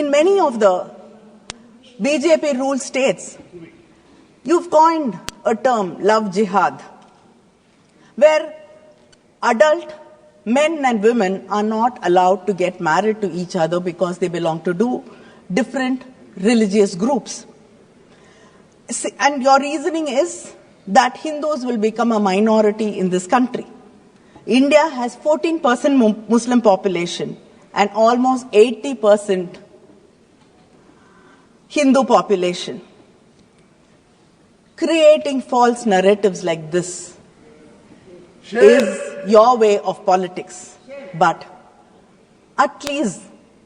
in many of the BJP ruled states, you've coined a term, love jihad, where adult men and women are not allowed to get married to each other because they belong to two different religious groups. And your reasoning is that Hindus will become a minority in this country. India has 14% Muslim population and almost 80% Hindu population. Creating false narratives like this is your way of politics. But at least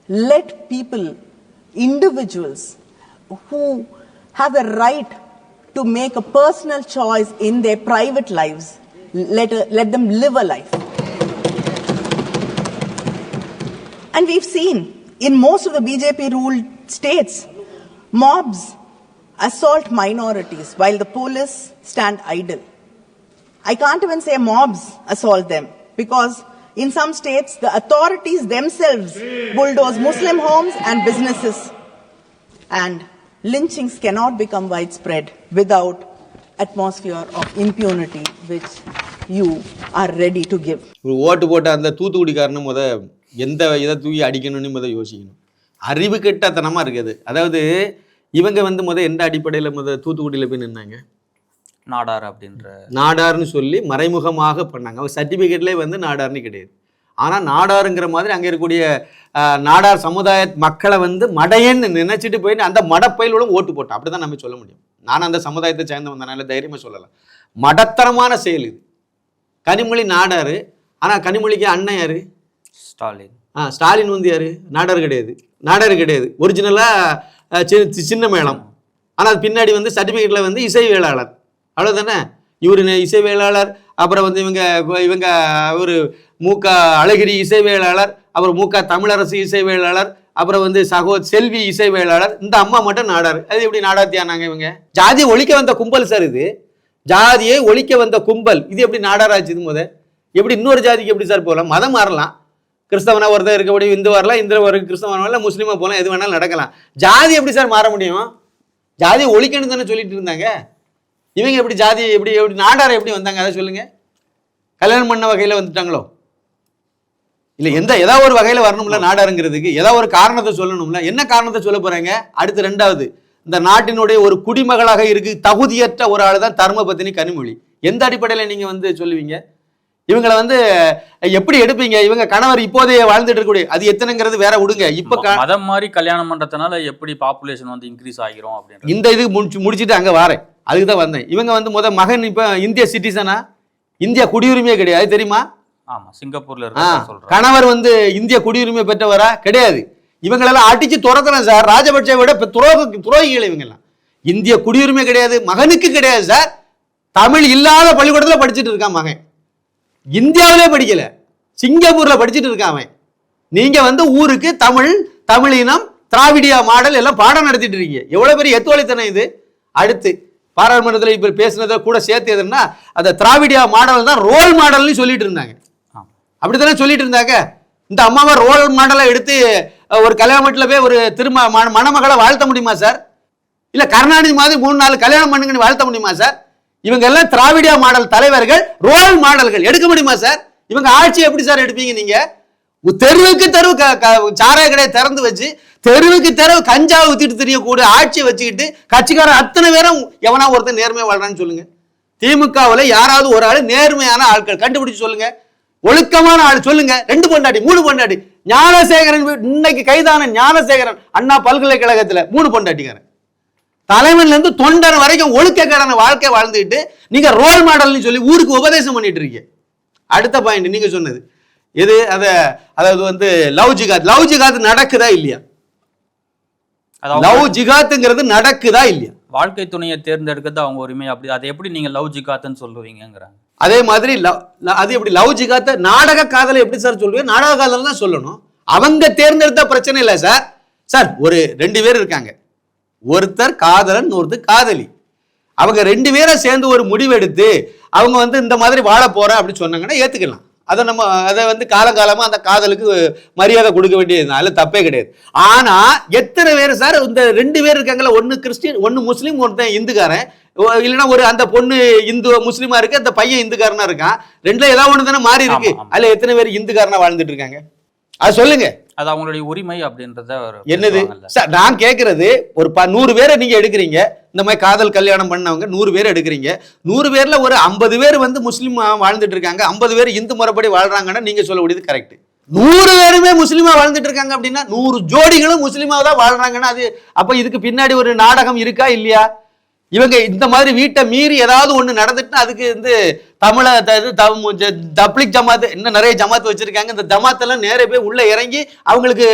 let people, individuals who have the right to make a personal choice in their private lives, let, let them live a life. And we've seen in most of the BJP ruled states, mobs assault minorities while the police stand idle. I can't even say mobs assault them because in some states the authorities themselves bulldoze Muslim homes and businesses. And lynchings cannot become widespread without atmosphere of impunity which you are ready to give. ஒரு ஓட்டு போட்ட அந்த தூத்துக்குடிக்காரனு முத எந்த இதை தூக்கி அடிக்கணும்னு முத யோசிக்கணும் அறிவு கெட்டத்தனமாக இருக்குது அதாவது இவங்க வந்து முத எந்த அடிப்படையில் முத தூத்துக்குடியில் போய் நின்னாங்க? நாடார் அப்படின்ற நாடார்னு சொல்லி மறைமுகமாக பண்ணாங்க. அவங்க சர்டிஃபிகேட்லேயே வந்து நாடார்னு கிடையாது. ஆனால் நாடாருங்கிற மாதிரி அங்கே இருக்கக்கூடிய நாடார் சமுதாய மக்களை வந்து மடையன்னு நினைச்சிட்டு போய் அந்த மடப்பயிலும் ஓட்டு போட்டான் அப்படி தான் நம்ம சொல்ல முடியும். நான் அந்த சமுதாயத்தை சேர்ந்து வந்தனால தைரியமாக சொல்லலாம். மடத்தரமான செயல் இது. கனிமொழி நாடாரு. ஆனால் கனிமொழிக்கு அண்ணன் யாரு? ஸ்டாலின். ஆ ஸ்டாலின் வந்து யாரு? நாடார் கிடையாது. நாடார் கிடையாது. ஒரிஜினலாக சின்ன சின்ன மேளம். ஆனால் பின்னாடி வந்து சர்டிஃபிகேட்டில் வந்து இசை வேளாளர். அவ்வளோதானே இவர் இசை வேளாளர்? அப்புறம் வந்து இவங்க இவங்க ஒரு மூக்க அழகிரி இசை வேளாளர். அப்புறம் மூக்க தமிழரசு இசை வேளாளர். அப்புறம் வந்து சகோ செல்வி இசை வேளாளர். இந்த அம்மா மட்டும் நாடார். அது எப்படி நாடாத்தியானாங்க இவங்க? ஜாதியை ஒழிக்க வந்த கும்பல் சார் இது. ஜாதியை ஒழிக்க வந்த கும்பல். இது எப்படி நாடாராச்சு இது முத எப்படி இன்னொரு ஜாதிக்கு எப்படி சார் போகலாம் மதம் மாறலாம். கிறிஸ்தவனா ஒருத்தர் இருக்கக்கூடிய இந்து வரலாம் இந்து ஒரு கிறிஸ்தவன் வரலாம் முஸ்லீமாக போகலாம் எது வேணாலும் நடக்கலாம். ஜாதி எப்படி சார் மாற முடியும்? ஜாதியை ஒழிக்கணும் தானே சொல்லிட்டு இருந்தாங்க. இவங்க எப்படி ஜாதி எப்படி எப்படி நாடார் எப்படி வந்தாங்க? அதை சொல்லுங்கள் கல்யாணம் பண்ண வகையில் வந்துட்டாங்களோ? இல்லை எந்த ஏதாவது ஒரு வகையில் வரணும்ல நாடாருங்கிறதுக்கு? ஏதாவது ஒரு காரணத்தை சொல்லணும்ல? என்ன காரணத்தை சொல்ல போகிறாங்க அடுத்து ரெண்டாவது இந்த நாட்டினுடைய ஒரு குடிமகளாக இருக்கு தகுதியற்ற ஒரு ஆள் தான் தர்மபத்தினி கனிமொழி. எந்த அடிப்படையில் நீங்கள் வந்து சொல்லுவீங்க? இவங்களை வந்து எப்படி எடுப்பீங்க? இவங்க கணவர் இப்போதைய வாழ்ந்துட்டு இருக்கக்கூடிய அது எத்தனைங்கிறது வேற விடுங்க. இப்ப மதம் மாதிரி கல்யாணம் பண்றதுனால எப்படி பாப்புலேஷன் வந்து இன்க்ரீஸ் ஆகிரும் அப்படின்ற இந்த இது முடிச்சு முடிச்சுட்டு அங்க வாரேன். அதுக்கு தான் வந்தேன். இவங்க வந்து முத மகன் இப்ப இந்திய சிட்டிசனா இந்திய குடியுரிமையே கிடையாது தெரியுமா? ஆமா சிங்கப்பூர்ல இருக்க கணவர் வந்து இந்திய குடியுரிமை பெற்றவரா? கிடையாது. இவங்களெல்லாம் அடிச்சு துரத்துறேன் சார். ராஜபக்சே விட துரோக துரோகிகள் இவங்கெல்லாம். இந்திய குடியுரிமை கிடையாது மகனுக்கு கிடையாது சார். தமிழ் இல்லாத பள்ளிக்கூடத்துல படிச்சுட்டு இருக்கான் மகன். இந்தியாவிலே படிக்கல. சிங்கப்பூர்ல படிச்சுட்டு இருக்கான் அவன். நீங்க வந்து ஊருக்கு தமிழ் தமிழினம் திராவிடியா மாடல் எல்லாம் பாடம் நடத்திட்டு இருக்கீங்க. எவ்வளவு பெரிய எத்தோழித்தனம் இது. அடுத்து பாராளுமன்றத்தில் இப்ப பேசுனதை கூட சேர்த்து எதுன்னா அந்த திராவிடியா மாடல் தான் ரோல் மாடல்னு சொல்லிட்டு இருந்தாங்க. அப்படித்தானே சொல்லிட்டு இருந்தாங்க? இந்த அம்மாவை ரோல் மாடலா எடுத்து ஒரு கல்யாண வீட்டுல போய் ஒரு திரும மண- மணமகளை வாழ்த்த முடியுமா சார்? இல்ல கருணாநிதி மாதிரி மூணு நாலு கல்யாணம் பண்ணுங்கன்னு வாழ்த்த முடியுமா சார்? இவங்க எல்லாம் திராவிடியா மாடல் தலைவர்கள் ரோல் மாடல்கள். எடுக்க முடியுமா சார்? இவங்க ஆட்சி எப்படி சார் எடுப்பீங்க நீங்க? தெருவுக்கு தெருவு க- க- சாராய கடையை திறந்து வச்சு தெருவுக்கு தெருவு கஞ்சா ஊத்திட்டு தெரியக்கூடிய ஆட்சியை வச்சுக்கிட்டு கட்சிக்காரன் அத்தனை பேரும் எவனா ஒருத்தன் நேர்மையா வாழ்றான்னு சொல்லுங்க. திமுகவில் யாராவது ஒரு ஆள் நேர்மையான ஆட்கள். கண்டுபிடிச்சு சொல்லுங்க. ஒழுக்கமான ஆள் சொல்லுங்க. ரெண்டு பொண்டாட்டி மூணு பொண்டாட்டி. ஞானசேகரன் இன்னைக்கு கைதான ஞானசேகரன் அண்ணா பல்கலைக்கழகத்துல மூணு பொண்டாட்டிக்காரன். தலைவன்ல இருந்து தொண்டர் வரைக்கும் ஒழுக்கக்கேடான வாழ்க்கை வாழ்ந்துட்டு நீங்க ரோல் மாடல்னு சொல்லி ஊருக்கு உபதேசம் பண்ணிட்டு இருக்கீங்க. அடுத்த பாயிண்ட் நீங்க சொன்னது. எது? அத அதாவது வந்து லவ் ஜிகாத். லவ் ஜிகாத் நடக்குதா இல்லையா? லவ் ஜிகாத்துங்கிறது நடக்குதா இல்லையா? வாழ்க்கை துணையை தேர்ந்தெடுக்கிறது அவங்க உரிமை. அப்படி அதை எப்படி நீங்க லவ் ஜிகாத்துன்னு சொல்லுவீங்கங்கிறாங்க. அதே மாதிரி love- ல- அது எப்படி லவ் ஜிகாத்த நாடக காதலை எப்படி சார் சொல்லுவீங்க? நாடக காதல் தான் சொல்லணும். அவங்க தேர்ந்தெடுத்த பிரச்சனை இல்லை சார். சார் ஒரு ரெண்டு பேர் இருக்காங்க. ஒருத்தர் காதலன் ஒருத்தர் காதலி. அவங்க ரெண்டு பேரும் சேர்ந்து ஒரு முடிவெடுத்து அவங்க வந்து இந்த மாதிரி வாழ போறேன் அப்படின்னு சொன்னாங்கன்னா ஏத்துக்கலாம். அதை நம்ம அதை வந்து காலங்காலமா அந்த காதலுக்கு மரியாதை கொடுக்க வேண்டியது அதில் தப்பே கிடையாது. ஆனா எத்தனை பேர் சார் இந்த ரெண்டு பேர் இருக்காங்கல்ல ஒன்னு கிறிஸ்டின் ஒன்னு முஸ்லீம் ஒருத்தன் இந்துக்காரன். இல்லைன்னா ஒரு அந்த பொண்ணு இந்து முஸ்லீமா இருக்கு அந்த பையன் இந்துக்காரனா இருக்கான். ரெண்டுல ஏதாவது ஒண்ணு தானே மாறி இருக்கு. அதுல எத்தனை பேர் இந்துக்காரனா வாழ்ந்துட்டு இருக்காங்க? அது சொல்லுங்க. அது அவங்களுடைய உரிமை அப்படின்றத என்னது. சார் நான் கேட்கறது ஒரு ப நூறு பேரை நீங்க எடுக்கிறீங்க. இந்த மாதிரி காதல் கல்யாணம் பண்ணவங்க நூறு பேர் எடுக்கிறீங்க. நூறு பேர்ல ஒரு ஐம்பது பேர் வந்து முஸ்லீம் வாழ்ந்துட்டு இருக்காங்க. ஐம்பது பேர் இந்து முறைப்படி வாழ்றாங்கன்னா நீங்க சொல்லக்கூடியது கரெக்ட் நூறு பேருமே முஸ்லீமா வாழ்ந்துட்டு இருக்காங்க அப்படின்னா நூறு ஜோடிகளும் முஸ்லீமா தான் வாழ்றாங்கன்னா அது அப்ப இதுக்கு பின்னாடி ஒரு நாடகம் இருக்கா இல்லையா? இவங்க இந்த மாதிரி வீட்டை மீறி ஏதாவது ஒண்ணு நடந்துட்டுனா அதுக்கு வந்து தமிழ த- இது தம்- ஜ- தப்லிக் ஜமாத் இன்னும் நிறைய ஜமாத் வச்சிருக்காங்க. இந்த ஜமாத்தெல்லாம் நேரே போய் உள்ள இறங்கி அவங்களுக்கு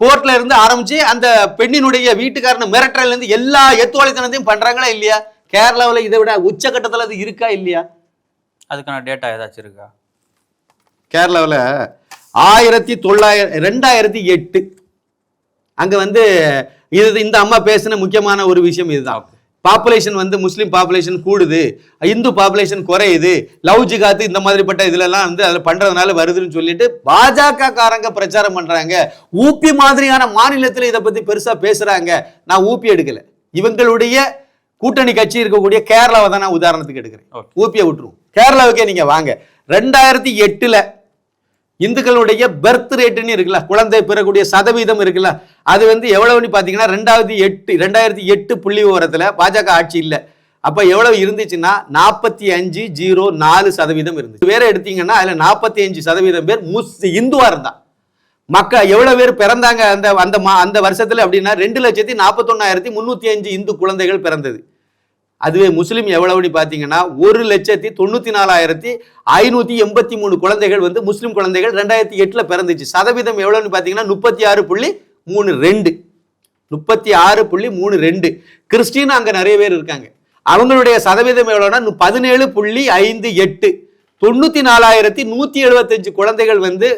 கோர்ட்ல இருந்து ஆரம்பிச்சு அந்த பெண்ணினுடைய வீட்டுக்காரனை மிரட்டல இருந்து எல்லா எத்துவாளித்தனத்தையும் பண்றாங்களா இல்லையா? கேரளாவுல இதை விட உச்சகட்டத்துல அது இருக்கா இல்லையா? அதுக்கான டேட்டா ஏதாச்சும் இருக்கா? கேரளாவில் ஆயிரத்தி தொள்ளாயிரம் ரெண்டாயிரத்தி எட்டு. அங்க வந்து இது இந்த அம்மா பேசின முக்கியமான ஒரு விஷயம் இதுதான். பாப்புலேஷன் வந்து முஸ்லீம் பாப்புலேஷன் கூடுது. இந்து பாப்புலேஷன் குறையுது. லவ் ஜிகாத்து இந்த மாதிரிப்பட்ட இதுலலாம் வந்து அதில் பண்றதுனால வருதுன்னு சொல்லிட்டு பாஜக காரங்க பிரச்சாரம் பண்றாங்க. ஊபி மாதிரியான மாநிலத்தில் இதை பத்தி பெருசா பேசுறாங்க. நான் ஊபி எடுக்கல. இவங்களுடைய கூட்டணி கட்சி இருக்கக்கூடிய கேரளாவை தான் நான் உதாரணத்துக்கு எடுக்கிறேன். ஊபியை விட்டுருவோம். கேரளாவுக்கே நீங்க வாங்க. ரெண்டாயிரத்தி எட்டுல இந்துக்களுடைய பர்த் ரேட்டுன்னு இருக்குல்ல குழந்தை பெறக்கூடிய சதவீதம் இருக்குல்ல அது வந்து எவ்வளவுன்னு பார்த்தீங்கன்னா ரெண்டாவது எட்டு ரெண்டாயிரத்தி எட்டு புள்ளி விவரத்தில் பாஜக ஆட்சி இல்லை. அப்போ எவ்வளவு இருந்துச்சுன்னா நாற்பத்தி அஞ்சு ஜீரோ நாலு சதவீதம் இருந்துச்சு. வேற எடுத்தீங்கன்னா அதில் நாற்பத்தி அஞ்சு சதவீதம் பேர் முஸ் இந்துவாக இருந்தா. மக்கள் எவ்வளோ பேர் பிறந்தாங்க அந்த அந்த மா அந்த வருஷத்தில் அப்படின்னா ரெண்டு லட்சத்தி நாற்பத்தொன்னாயிரத்தி முந்நூற்றி அஞ்சு இந்து குழந்தைகள் பிறந்தது. அதுவே முஸ்லீம் எவ்வளவுன்னு பார்த்தீங்கன்னா ஒரு லட்சத்தி தொண்ணூற்றி நாலாயிரத்தி ஐநூற்றி எண்பத்தி மூணு குழந்தைகள் வந்து முஸ்லீம் குழந்தைகள் ரெண்டாயிரத்தி எட்டில் பிறந்துச்சு. சதவீதம் எவ்வளோன்னு பார்த்தீங்கன்னா முப்பத்தி ஆறு புள்ளி மூணு ரெண்டு. முப்பத்தி ஆறு புள்ளி மூணு ரெண்டு. கிறிஸ்டின் அங்கே நிறைய பேர் இருக்காங்க. அவங்களுடைய சதவீதம் எவ்வளோன்னா பதினேழு புள்ளி ஐந்து எட்டு. தொண்ணூற்றி நாலாயிரத்தி நூற்றி எழுபத்தஞ்சு குழந்தைகள் வந்து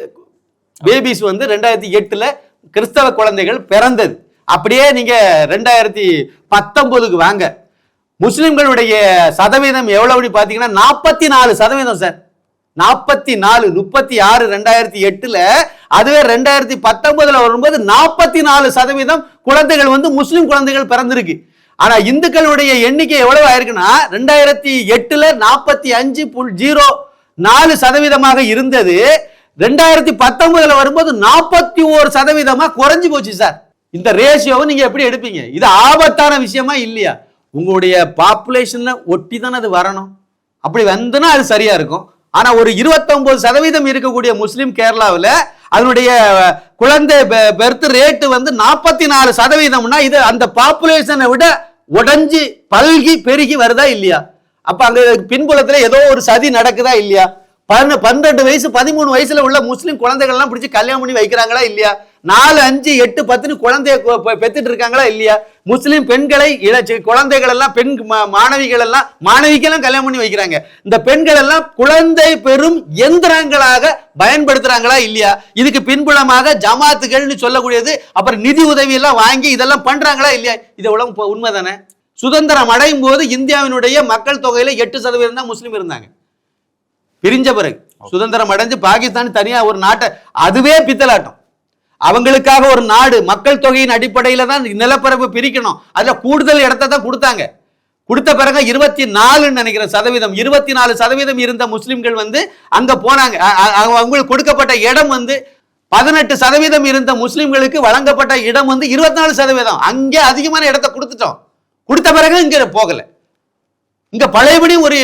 பேபிஸ் வந்து ரெண்டாயிரத்தி எட்டில் கிறிஸ்தவ குழந்தைகள் பிறந்தது. அப்படியே நீங்கள் ரெண்டாயிரத்தி பத்தொம்போதுக்கு வாங்க. முஸ்லிம்களுடைய சதவீதம் எவ்வளவு பாத்தீங்கன்னா நாற்பத்தி நாலு சதவீதம் சார். நாற்பத்தி நாலு முப்பத்தி ஆறு ரெண்டாயிரத்தி எட்டுல அதுவே ரெண்டாயிரத்தி பத்தொன்பதுல வரும்போது நாற்பத்தி நாலு சதவீதம் குழந்தைகள் வந்து முஸ்லிம் குழந்தைகள் பிறந்திருக்கு. ஆனா இந்துக்களுடைய எண்ணிக்கை எவ்வளவு ஆயிருக்குன்னா ரெண்டாயிரத்தி எட்டுல நாற்பத்தி அஞ்சு புல் ஜீரோ நாலு சதவீதமாக இருந்தது. ரெண்டாயிரத்தி பத்தொன்பதுல வரும்போது நாற்பத்தி ஓரு சதவீதமா குறைஞ்சு போச்சு சார். இந்த ரேஷியோவை நீங்க எப்படி எடுப்பீங்க? இது ஆபத்தான விஷயமா இல்லையா? உங்களுடைய பாப்புலேஷனை ஒட்டி தானே அது வரணும். அப்படி வந்துன்னா அது சரியா இருக்கும். ஆனா ஒரு 29% சதவீதம் இருக்கக்கூடிய முஸ்லீம் கேரளாவில் அதனுடைய குழந்தை பெர்த் ரேட்டு வந்து நாற்பத்தி நாலு சதவீதம்னா இது அந்த பாப்புலேஷனை விட உடஞ்சி பல்கி பெருகி வருதா இல்லையா? அப்ப அங்க பின்புலத்துல ஏதோ ஒரு சதி நடக்குதா இல்லையா? பதின பன்னெண்டு வயசு பதிமூணு வயசுல உள்ள முஸ்லீம் குழந்தைகள்லாம் பிடிச்சி கல்யாணம் பண்ணி வைக்கிறாங்களா இல்லையா? நாலு அஞ்சு எட்டு பத்துன்னு குழந்தைய பெத்துட்டு இருக்காங்களா இல்லையா? முஸ்லிம் பெண்களை இளச்சி குழந்தைகள் எல்லாம் பெண் மாணவிகள் எல்லாம் மாணவிக்கெல்லாம் கல்யாணம் பண்ணி வைக்கிறாங்க. இந்த பெண்கள் எல்லாம் குழந்தை பெறும் எந்திரங்களாக பயன்படுத்துறாங்களா இல்லையா? இதுக்கு பின்புலமாக ஜமாத்துகள்னு சொல்லக்கூடியது அப்புறம் நிதி உதவி எல்லாம் வாங்கி இதெல்லாம் பண்றாங்களா இல்லையா? இது உலகம் இப்ப உண்மைதானே? சுதந்திரம் அடையும் போது இந்தியாவினுடைய மக்கள் தொகையில எட்டு சதவீதம் தான் முஸ்லீம் இருந்தாங்க. பிரிஞ்ச பிறகு. சுதந்திரம் அடைஞ்சு பாகிஸ்தான் தனியா ஒரு நாட்டை அதுவே பித்தலாட்டம். அவங்களுக்காக ஒரு நாடு மக்கள் தொகையின் அடிப்படையில் தான் நிலப்பரப்பு பிரிக்கணும். அதில் கூடுதல் இடத்தை தான் கொடுத்தாங்க. கொடுத்த பிறகு இருபத்தி நாலுன்னு நினைக்கிறேன் சதவீதம். இருபத்தி நாலு சதவீதம் இருந்த முஸ்லிம்கள் வந்து அங்க போனாங்க. அவங்களுக்கு கொடுக்கப்பட்ட இடம் வந்து பதினெட்டு சதவீதம் இருந்த முஸ்லிம்களுக்கு வழங்கப்பட்ட இடம் வந்து இருபத்தி நாலு சதவீதம். அங்கே அதிகமான இடத்த கொடுத்துட்டோம். கொடுத்த பிறகு இங்க போகல. இங்க பழையபடி ஒரு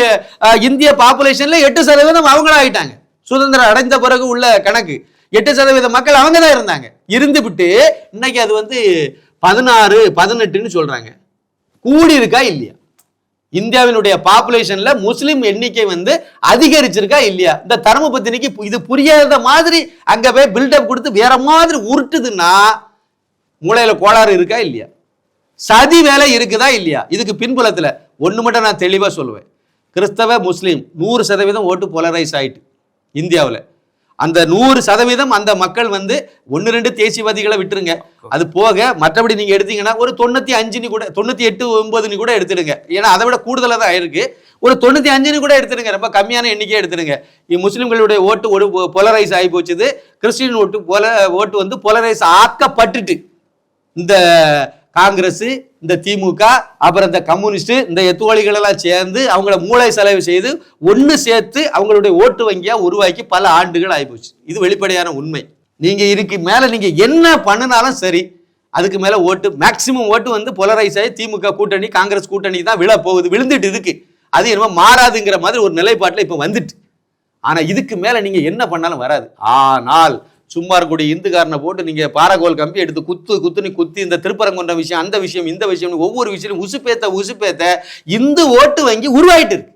இந்திய பாப்புலேஷன்ல எட்டு சதவீதம் அவங்களாயிட்டாங்க சுதந்திரம் அடைந்த பிறகு உள்ள கணக்கு. எட்டு சதவீத மக்கள் அவங்க தான் இருந்தாங்க. இருந்துவிட்டு இன்னைக்கு அது வந்து பதினாறு பதினெட்டுன்னு சொல்றாங்க. கூடி இருக்கா இல்லையா? இந்தியாவினுடைய பாப்புலேஷன்ல முஸ்லிம் எண்ணிக்கை வந்து அதிகரிச்சிருக்கா இல்லையா? இந்த தர்மபத்தினிக்கு இது புரியாத மாதிரி அங்க போய் பில்டப் கொடுத்து வேற மாதிரி உருட்டுதுன்னா மூளையில கோளாறு இருக்கா இல்லையா? சதி வேலை இருக்குதா இல்லையா? இதுக்கு பின்புலத்துல ஒண்ணு மட்டும் நான் தெளிவா சொல்லுவேன். கிறிஸ்தவ முஸ்லீம் நூறு சதவீதம் ஓட்டு போலரைஸ் ஆயிட்டு இந்தியாவில். அந்த நூறு சதவீதம் அந்த மக்கள் வந்து ஒன்று ரெண்டு தேசியவாதிகளை விட்டுருங்க. அது போக மற்றபடி நீங்க எடுத்தீங்கன்னா ஒரு தொண்ணூத்தி அஞ்சுன்னு கூட தொண்ணூத்தி எட்டு ஒன்பதுன்னு கூட எடுத்துடுங்க. ஏன்னா அதை விட கூடுதலாக தான் ஆயிருக்கு ஒரு தொண்ணூத்தி அஞ்சுன்னு கூட எடுத்துடுங்க. ரொம்ப கம்மியான எண்ணிக்கையே எடுத்துடுங்க. முஸ்லீம்களுடைய முஸ்லிம்களுடைய ஓட்டு ஒரு பொலரைஸ் ஆகி போச்சுது. கிறிஸ்டின் ஓட்டு போல ஓட்டு வந்து பொலரைஸ் ஆக்கப்பட்டுட்டு இந்த காங்கிரஸ் இந்த திமுக அப்புறம் இந்த கம்யூனிஸ்ட் இந்த எத்துவாளிகள் எல்லாம் சேர்ந்து அவங்கள மூளை செலவு செய்து ஒன்று சேர்த்து அவங்களுடைய ஓட்டு வங்கியாக உருவாக்கி பல ஆண்டுகள் ஆகிப்போச்சு இது வெளிப்படையான உண்மை. நீங்கள் இதுக்கு மேலே நீங்கள் என்ன பண்ணினாலும் சரி அதுக்கு மேலே ஓட்டு மேக்சிமம் ஓட்டு வந்து பொலரைஸ் ஆகி திமுக கூட்டணி காங்கிரஸ் கூட்டணி தான் விழ போகுது விழுந்துட்டு இதுக்கு அது என்னமோ மாறாதுங்கிற மாதிரி ஒரு நிலைப்பாட்டில் இப்போ வந்துட்டு. ஆனால் இதுக்கு மேலே நீங்கள் என்ன பண்ணாலும் வராது. ஆனால் சும்மா இருக்கக்கூடிய இந்துக்காரனை போட்டு நீங்க பாரகோல் கம்பி எடுத்து குத்து குத்துன்னு குத்தி இந்த திருப்பரங்குன்ற விஷயம் அந்த விஷயம் இந்த விஷயம் ஒவ்வொரு விஷயம் உசுப்பேத்த உசுப்பேத்த இந்து ஓட்டு வங்கி உருவாயிட்டு இருக்கு.